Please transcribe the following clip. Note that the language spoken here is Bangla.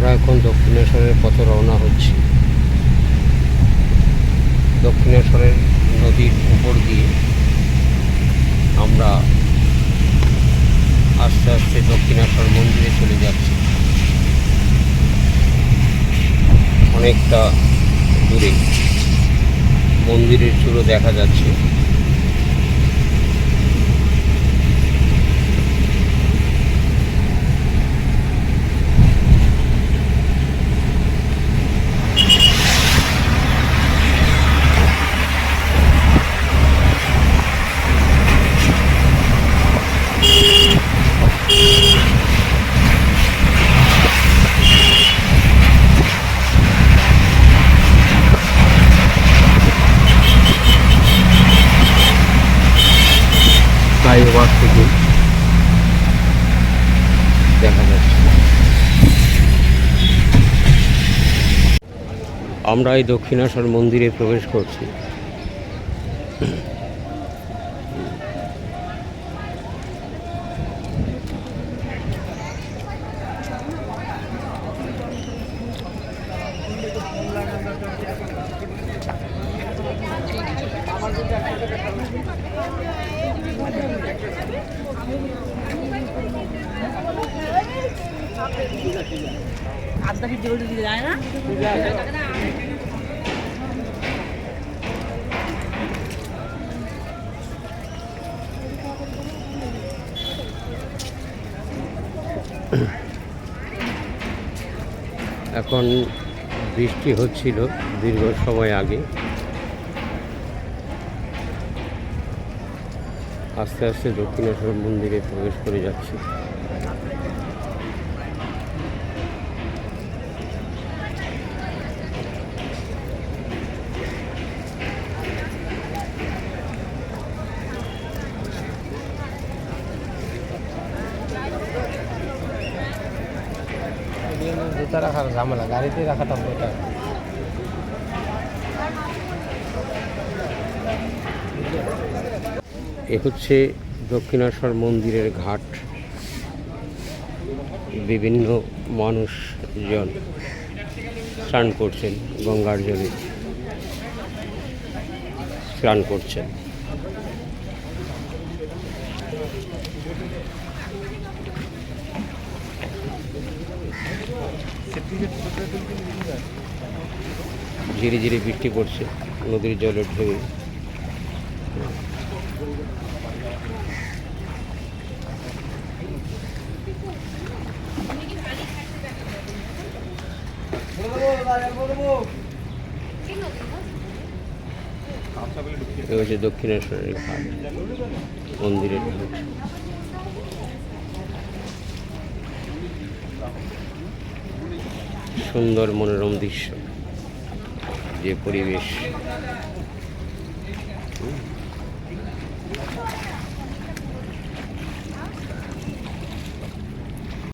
আমরা এখন দক্ষিণেশ্বরের পথে রওনা হচ্ছি। দক্ষিণেশ্বরের নদীর উপর দিয়ে আমরা আস্তে আস্তে দক্ষিণেশ্বর মন্দিরে চলে যাচ্ছি। অনেকটা দূরে মন্দিরের চূড়ো দেখা যাচ্ছে। থেকে দেখা যাচ্ছে। আমরা এই দক্ষিণেশ্বর মন্দিরে প্রবেশ করছি। আড্ডা কি জরুরি দিকে যায় না, এখন বৃষ্টি হচ্ছিল দীর্ঘ সময় আগে। আস্তে আস্তে দক্ষিণেশ্বর মন্দিরে প্রবেশ করে যাচ্ছি। জুতা রাখার ঝামেলা গাড়িতে রাখাটা বেটার এ হচ্ছে দক্ষিণেশ্বর মন্দিরের ঘাট। বিভিন্ন মানুষজন স্নান করছেন, গঙ্গার জলে স্নান করছেন। ধীরে ধীরে বৃষ্টি পড়ছে নদীর জলের ঢেউ। দক্ষিণেশ্বরের ঘাট মন্দিরের ঘাট। সুন্দর মনোরম দৃশ্য। যে পরিবেশ